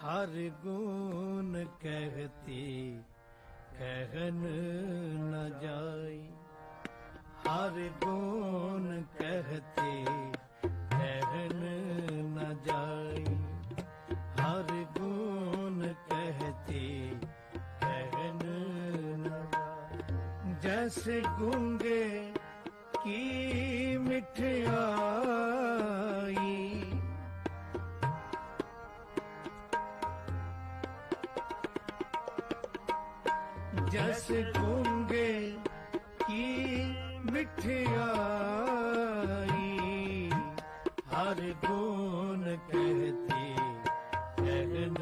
हर गुण कहती, कहन न जाई। हर गुण कहते, कहन न जाई। हर गुण कहते, कहन न जाई। जैसे गूँगे की मिठाई जैसे गूँगे की मिठाई हर गुण कहती कहन